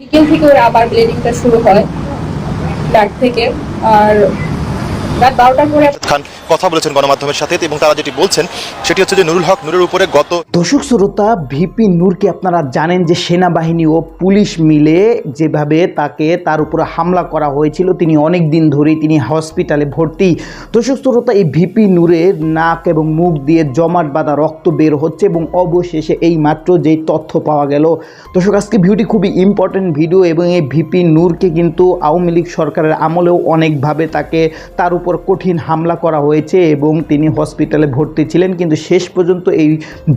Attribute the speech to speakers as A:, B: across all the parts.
A: বিকেল থেকে ওর আবার ব্লিডিংটা শুরু হয় ব্যাক থেকে। আর
B: খান কথা বলেছেন গণমাধ্যমের সাথে এবং তারা যেটি বলছেন সেটি হচ্ছে যে নুরুল হক নুরের উপরে গত
C: দর্শক শ্রোতা ভিপি নূরকে আপনারা জানেন যে সেনাবাহিনী ও পুলিশ মিলে যেভাবে তাকে তার উপরে হামলা করা হয়েছিল তিনি অনেক দিন ধরেই তিনি হসপিটালে ভর্তি। দর্শক শ্রোতা এই ভিপি নূরের নাক এবং মুখ দিয়ে জমাট বাঁধা রক্ত বের হচ্ছে এবং অবশেষে এই মাত্র যেই তথ্য পাওয়া গেল। দর্শক আজকে ভিডিওটি খুবই ইম্পর্টেন্ট ভিডিও এবং এই ভিপি নূরকে কিন্তু আওয়ামী লীগ সরকারের আমলেও অনেকভাবে তাকে তার উপর কঠিন হামলা করা হয়েছে এবং তিনি হসপিটালে ভর্তি ছিলেন। কিন্তু শেষ পর্যন্ত এই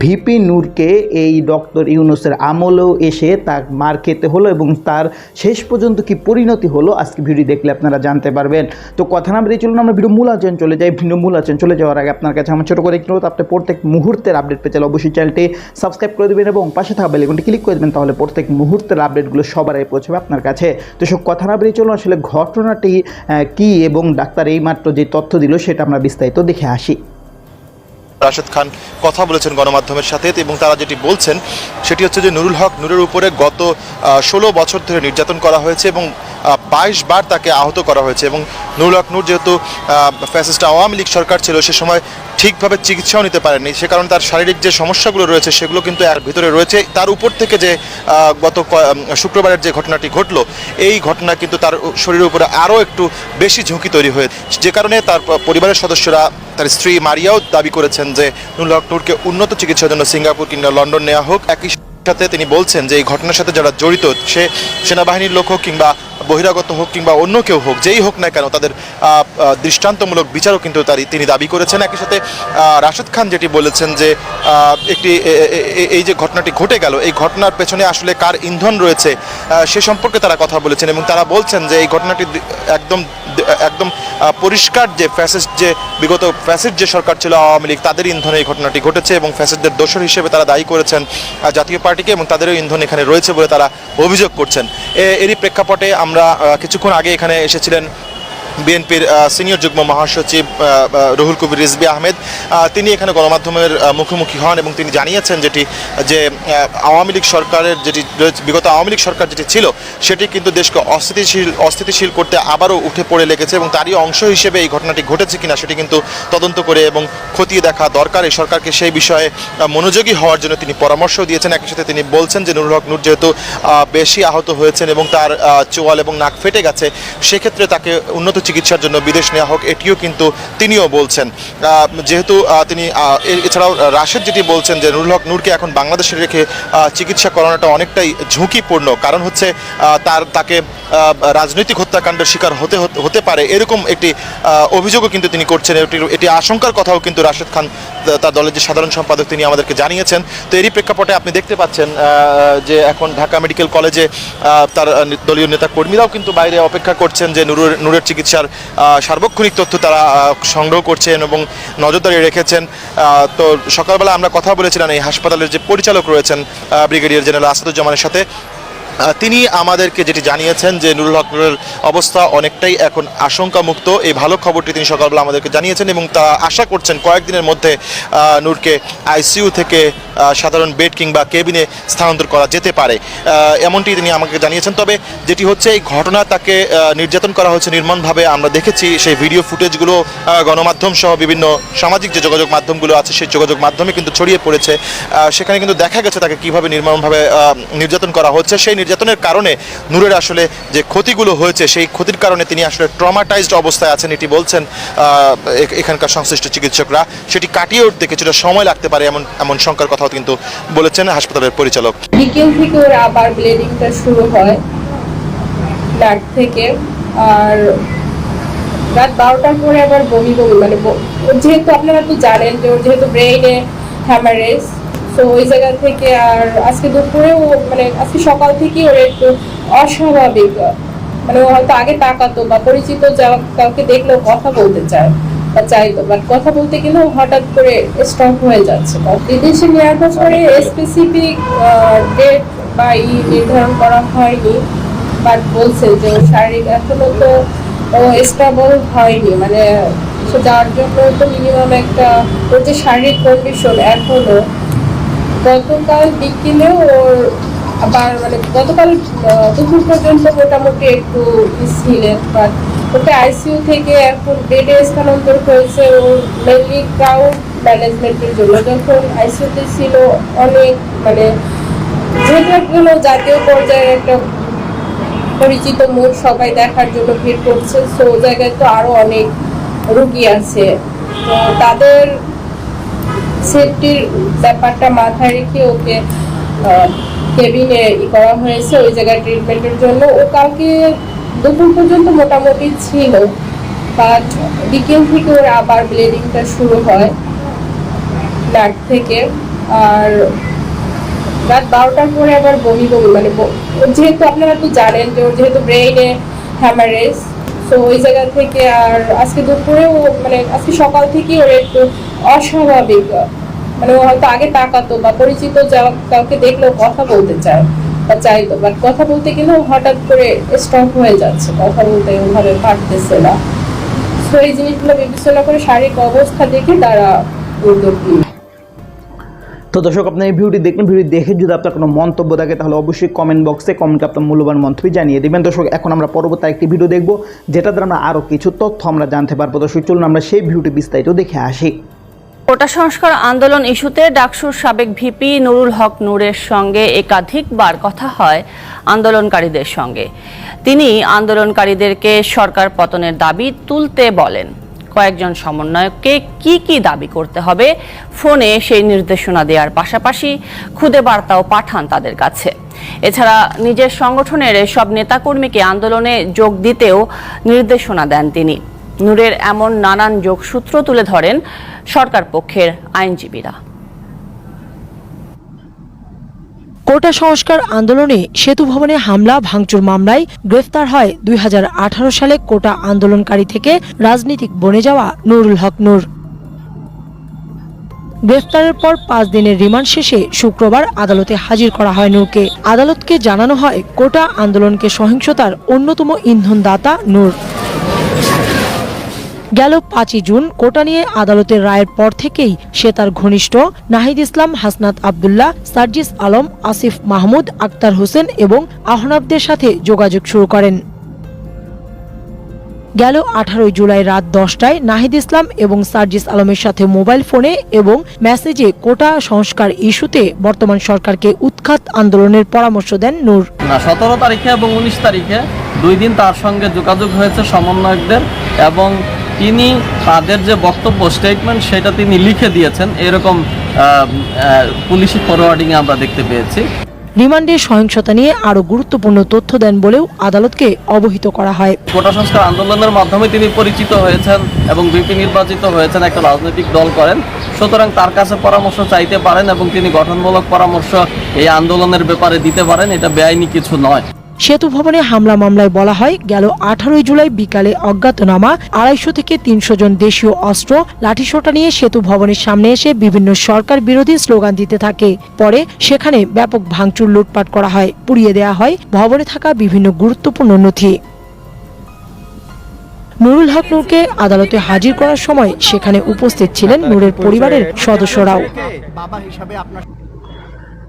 C: ভিপি নূরকে এই ডক্টর ইউনুসের আমলেও এসে তার মার খেতে হলো এবং তার শেষ পর্যন্ত কি পরিণতি হলো আজকে ভিডিও দেখলে আপনারা জানতে পারবেন। তো কথা না বেরিয়ে চলুন, আমরা ভিডিও মূল আচরণ চলে যাই। ভিডিও মূল আচরণ চলে যাওয়ার আগে আপনার কাছে আমার ছোটো করে একটু আপনি প্রত্যেক মুহূর্তের আপডেট পেতে চাইলে অবশ্যই চ্যানেলটি সাবস্ক্রাইব করে দেবেন এবং পাশে থাকা বেলেকনটি ক্লিক করে দেবেন, তাহলে প্রত্যেক মুহূর্তের আপডেটগুলো সবার আগে পৌঁছবে আপনার কাছে। তো সব কথা না বেরিয়ে চলুন, আসলে ঘটনাটি কি এবং ডাক্তার এইমাত্র যে তথ্য দিল, সেটা আমরা বিস্তারিত দেখে আসি।
B: রাশেদ খান কথা বলেছেন গণমাধ্যমের সাথে এবং তারা যেটি বলছেন, সেটি হচ্ছে যে নুরুল হক নুরের উপরে গত ষোলো বছর ধরে নির্যাতন করা হয়েছে এবং বাইশ বার তাকে আহত করা হয়েছে এবং নুরুল হক নূর যেহেতু ফ্যাসিস্ট আওয়ামী লীগ সরকার ছিল, সে সময় ঠিকভাবে চিকিৎসাও নিতে পারেনি সে কারণে তার শারীরিক যে সমস্যাগুলো রয়েছে, সেগুলো কিন্তু এর ভিতরে রয়েছে। তার উপর থেকে যে গত শুক্রবারের যে ঘটনাটি ঘটলো, এই ঘটনা কিন্তু তার শরীরের উপরে আরও একটু বেশি ঝুঁকি তৈরি হয়ে, যে কারণে তার পরিবারের সদস্যরা তার স্ত্রী মারিয়াও দাবি করেছেন যে, নুরুল হক উন্নত চিকিৎসার জন্য সিঙ্গাপুর কিংবা লন্ডন নেওয়া হোক। একই সাথে তিনি বলছেন যে এই ঘটনার সাথে যারা জড়িত, সে সেনাবাহিনীর লোক হোক কিংবা বহিরাগত হোক কিংবা অন্য কেউ হোক, যেই হোক না কেন, তাদের দৃষ্টান্তমূলক বিচারও কিন্তু তার, তিনি দাবি করেছেন। একই সাথে রাশেদ খান যেটি বলেছেন যে একটি এই যে ঘটনাটি ঘটে গেল, এই ঘটনার পেছনে আসলে কার ইন্ধন রয়েছে সে সম্পর্কে তারা কথা বলেছেন এবং তারা বলছেন যে এই ঘটনাটি একদম একদম পরিষ্কার যে ফ্যাসিস্ট, যে বিগত ফ্যাসিস্ট যে সরকার ছিল আওয়ামী লীগ, তাদের ইন্ধনে এই ঘটনাটি ঘটেছে এবং ফ্যাসিস্টদের দোষর হিসেবে তারা দায়ী করেছেন। জাতীয় পার্টিকে এবং তাদেরও ইন্ধন এখানে রয়েছে বলে তারা অভিযোগ করছেন। এরই প্রেক্ষাপটে আমরা কিছুক্ষণ আগে এখানে এসেছিলেন বিএনপির সিনিয়র যুগ্ম মহাসচিব রুহুল কবির রিজবি আহমেদ তিনি এখানে গণমাধ্যমের মুখোমুখি হন এবং তিনি জানিয়েছেন যেটি, যে আওয়ামী লীগ সরকারের যেটি বিগত আওয়ামী লীগ সরকার যেটি ছিল, সেটি কিন্তু দেশকে অস্থিতিশীল অস্থিতিশীল করতে আবারও উঠে পড়ে লেগেছে এবং তারই অংশ হিসেবে এই ঘটনাটি ঘটেছে কিনা সেটি কিন্তু তদন্ত করে এবং খতিয়ে দেখা দরকার। এই সরকারকে সেই বিষয়ে মনোযোগী হওয়ার জন্য তিনি পরামর্শ দিয়েছেন। একই সাথে তিনি বলছেন যে, নুরুল হক নূর যেহেতু বেশি আহত হয়েছেন এবং তার চোয়াল এবং নাক ফেটে গেছে, সেক্ষেত্রে তাকে উন্নত চিকিৎসার জন্য বিদেশ নেওয়া হোক, এটিও কিন্তু তিনিও বলছেন। যেহেতু তিনি এছাড়াও রাশেদ যেটি বলছেন যে নুরুল হক নূরকে এখন বাংলাদেশে রেখে চিকিৎসা করানোটা অনেকটাই ঝুঁকিপূর্ণ। কারণ হচ্ছে তার, তাকে রাজনৈতিক হত্যাকাণ্ডের শিকার হতে, হতে- পারে এরকম একটি অভিযোগও কিন্তু তিনি করছেন। এটি আশঙ্কার কথাও কিন্তু রাশেদ খান তার দলের যে সাধারণ সম্পাদক তিনি আমাদেরকে জানিয়েছেন। তো এরই প্রেক্ষাপটে আপনি দেখতে পাচ্ছেন যে এখন ঢাকা মেডিকেল কলেজে তার দলীয় নেতা কর্মীরাও কিন্তু বাইরে অপেক্ষা করছেন যে নুরুর, নুরের নুরের চিকিৎসার সার্বক্ষণিক তথ্য তারা সংগ্রহ করছেন এবং নজরদারি রেখেছেন। তো সকালবেলা আমরা কথা বলেছিলাম এই হাসপাতালের যে পরিচালক রয়েছেন ব্রিগেডিয়ার জেনারেল আসাদুজ্জামানের সাথে। তিনি আমাদেরকে যেটি জানিয়েছেন যে নুরুল হক নুরের অবস্থা অনেকটাই এখন আশঙ্কামুক্ত। এই ভালো খবরটি তিনি সকালবেলা আমাদেরকে জানিয়েছেন এবং তা আশা করছেন কয়েকদিনের মধ্যে নূরকে আইসিইউ থেকে সাধারণ বেড কিংবা কেবিনে স্থানান্তর করা যেতে পারে। এমনটি তিনি আমাকে জানিয়েছেন। তবে যেটি হচ্ছে, এই ঘটনা তাকে নির্যাতন করা হয়েছে নির্মমভাবে আমরা দেখেছি। সেই ভিডিও ফুটেজগুলো গণমাধ্যম সহ বিভিন্ন সামাজিক যে যোগাযোগ মাধ্যমগুলো আছে, সেই যোগাযোগ মাধ্যমে কিন্তু ছড়িয়ে পড়েছে। সেখানে কিন্তু দেখা গেছে তাকে কীভাবে নির্মমভাবে নির্যাতন করা হচ্ছে। সেই নির্যাতনের কারণে নূরের আসলে যে ক্ষতিগুলো হয়েছে, সেই ক্ষতির কারণে তিনি আসলে ট্রমাটাইজড অবস্থায় আছেন এটি বলছেন এখানকার সংশ্লিষ্ট চিকিৎসকরা। সেটি কাটিয়ে উঠতে কিছুটা সময় লাগতে পারে এমন এমন শঙ্কার কথাও কিন্তু বলেছেন হাসপাতালের পরিচালক।
A: বিকেল থেকে ওর আবার ব্লিডিংটা শুরু হয় ডাক থেকে। আর রাত বারোটার পরে আবার বমি বমি মানে যেহেতু আপনারা তো জানেন যে ওর যেহেতু ব্রেইনে হ্যামারেজ তো ওই জায়গা থেকে আর আজকে দুপুরে ও মানে আজকে সকাল থেকে ওর একটু অস্বাভাবিক মানে হয়তো আগে তাকাতো বা পরিচিত যা- কাউকে দেখলেও কথা বলতে চায়। বা চাইতো বাট কথা বলতে গেলেও হঠাৎ করে স্টপ হয়ে যাচ্ছে। বিদেশে নিয়ে আসার পরে স্পেসিফিক ডেট বা ই নির্ধারণ করা হয়নি বাট বলছে যে শারীরিক এখনও তো ও স্টেবল হয়নি। মানে যার জন্য তো মিনিমাম একটা, ওর যে শারীরিক কন্ডিশন এখনও, গতকাল বিকেলে ওর আবার মানে গতকাল দুপুর পর্যন্ত মোটামুটি একটু ছিলেন বাট ওকে আইসিইউ থেকে এখন বেডে স্থানান্তর হয়েছে ওর মেনলি ক্রাউড ম্যানেজমেন্টের জন্য। যখন আইসিইউতে ছিল অনেক মানে একটা জাতীয় পর্যায়ে একটা পরিচিত মুখ সবাই দেখার জন্য ভিড় করছে। ওই জায়গায় তো আরও অনেক রুগী আছে। তো তাদের সেফটির ব্যাপারটা মাথায় রেখে ওকে কেবিনে ই করা হয়েছে ওই জায়গায় ট্রিটমেন্টের জন্য। ও কালকে দুপুর পর্যন্ত মোটামুটি ছিল বাট বিকেল থেকে ওর আবার ব্লিডিংটা শুরু হয় নাক থেকে। আর রাত বারোটার পরে আবার বমি বমি মানে যেহেতু আপনারা তো জানেন যে ওর যেহেতু ব্রেইনে হ্যামারেজ তো ওই জায়গা থেকে আর আজকে দুপুরেও মানে আজকে সকাল থেকেই ওর একটু অস্বাভাবিক মানে ও হয়তো আগে তাকাতো বা পরিচিত যা- কাউকে দেখলেও কথা বলতে চায়। বা চাইতো বাট কথা বলতে গেলেও হঠাৎ করে স্টপ হয়ে যাচ্ছে। কথা বলতে ওভাবে পারতেছে না। তো এই জিনিসগুলো বিবেচনা করে শারীরিক অবস্থা দেখে তারা উদ্যোগ
C: তো দর্শক, আপনার এই ভিডিওটি দেখলেন। ভিডিও দেখে যদি আপনার কোনো মন্তব্য থাকে, তাহলে অবশ্যই কমেন্ট বক্সে কমেন্টে আপনার মূল্যবান মন্তব্য জানিয়ে দেবেন। দর্শক, এখন আমরা পরবর্তী একটি ভিডিও দেখব যেটা দ্বারা আমরা আরও কিছু তথ্য আমরা জানতে পারব। দর্শক, চলুন আমরা সেই ভিডিওটি বিস্তারিত দেখে আসি।
D: কোটা সংস্কার আন্দোলন ইস্যুতে ডাকসুর সাবেক ভিপি নুরুল হক নূরের সঙ্গে একাধিকবার কথা হয় আন্দোলনকারীদের সঙ্গে। তিনি আন্দোলনকারীদেরকে সরকার পতনের দাবি তুলতে বলেন। কয়েকজন সমন্বয়ককে কি কি দাবি করতে হবে, ফোনে সেই নির্দেশনা দেওয়ার পাশাপাশি খুদে বার্তাও পাঠান তাদের কাছে। এছাড়া নিজের সংগঠনের সব নেতাকর্মীকে আন্দোলনে যোগ দিতেও নির্দেশনা দেন তিনি। নূরের এমন নানান যোগসূত্র তুলে ধরেন সরকার পক্ষের আইনজীবীরা।
E: কোটা সংস্কার আন্দোলনে সেতু ভবনে হামলা, ভাঙচুর মামলায় গ্রেফতার হয় দুই হাজার আঠারো সালে কোটা আন্দোলনকারী থেকে রাজনীতিক বনে যাওয়া নুরুল হক নূর। গ্রেফতারের পর পাঁচ দিনের রিমান্ড শেষে শুক্রবার আদালতে হাজির করা হয় নূরকে। আদালতকে জানানো হয়, কোটা আন্দোলনকে সহিংসতার অন্যতম ইন্ধনদাতা নূর। গেল পাঁচই জুন, কোটা নিয়ে আদালতের রায়ের পর থেকেই সে তার ঘনিষ্ঠ নাহিদ ইসলাম, হাসনাত আবদুল্লাহ, সার্জিস আলম, আসিফ মাহমুদ, আক্তার হোসেন এবং আহনাবদের সাথে যোগাযোগ শুরু করেন। গেল আঠারোই জুলাই রাত দশটায় নাহিদ ইসলাম এবং সার্জিস আলমের সাথে মোবাইল ফোনে এবং মেসেজে কোটা সংস্কার ইস্যুতে বর্তমান সরকারকে উৎখাত আন্দোলনের পরামর্শ দেন নূর।
F: সতেরো তারিখে এবং উনিশ তারিখে দুই দিন তার সঙ্গে যোগাযোগ হয়েছে সমন্বয়কদের এবং তিনি তাদের যে বক্তব্য স্টেটমেন্ট সেটা তিনি লিখে দিয়েছেন। এরকম পুলিশি ফরওয়ার্ডিংয়ে আমরা দেখতে পেয়েছি।
E: রিমান্ডে সহিংসতা নিয়ে আরও গুরুত্বপূর্ণ তথ্য দেন বলেও আদালতকে অবহিত করা হয়।
F: কোটা সংস্কার আন্দোলনের মাধ্যমে তিনি পরিচিত হয়েছেন এবং বিপি নির্বাচিত হয়েছেন একটা রাজনৈতিক দল করেন। সুতরাং তার কাছে পরামর্শ চাইতে পারেন এবং তিনি গঠনমূলক পরামর্শ এই আন্দোলনের ব্যাপারে দিতে পারেন এটা বেআইনি কিছু নয়।
E: সেতু ভবনে হামলা মামলায় বলা হয়, গেল আঠারোই জুলাই বিকালে অজ্ঞাতনামা, আড়াইশো থেকে তিনশো জন দেশীয় অস্ত্র, লাঠিসোটা নিয়ে সেতু ভবনের সামনে এসে বিভিন্ন সরকার বিরোধী স্লোগান দিতে থাকে। পরে সেখানে ব্যাপক ভাঙচুর লুটপাট করা হয়, পুড়িয়ে দেওয়া হয়, ভবনে থাকা বিভিন্ন গুরুত্বপূর্ণ নথি। নুরুল হক নূরকে আদালতে হাজির করার সময় সেখানে উপস্থিত ছিলেন নূরের পরিবারের সদস্যরাও।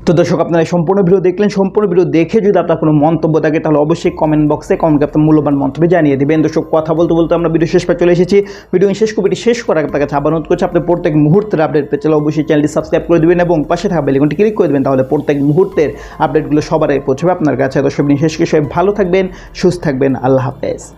C: তো দর্শক, আপনারা সম্পূর্ণ ভিডিও দেখলেন। সম্পূর্ণ ভিডিও দেখে যদি আপনার কোনো মন্তব্য থাকে, তাহলে অবশ্যই কমেন্ট বক্সে কমেন্টে আপনার মূল্যবান মন্তব্য জানিয়ে দেবেন। দর্শক, কথা বলতে বলতে আমরা ভিডিও শেষ পর চলে এসেছি। ভিডিও শেষ কপিটি শেষ করার আপনার কাছে আবার অনুরোধ করছি, আপনি প্রত্যেক মুহূর্তের আপডেট পেতে চাইলে অবশ্যই চ্যানেলটি সাবস্ক্রাইব করে দেবেন এবং পাশে থাকা বেলিকনটি ক্লিক করে দেবেন, তাহলে প্রত্যেক মুহূর্তের আপডেটগুলো সবার আগে পৌঁছবে আপনার কাছে। দর্শক শেষ সবাই ভালো থাকবেন, সুস্থ থাকবেন। আল্লাহ হাফেজ।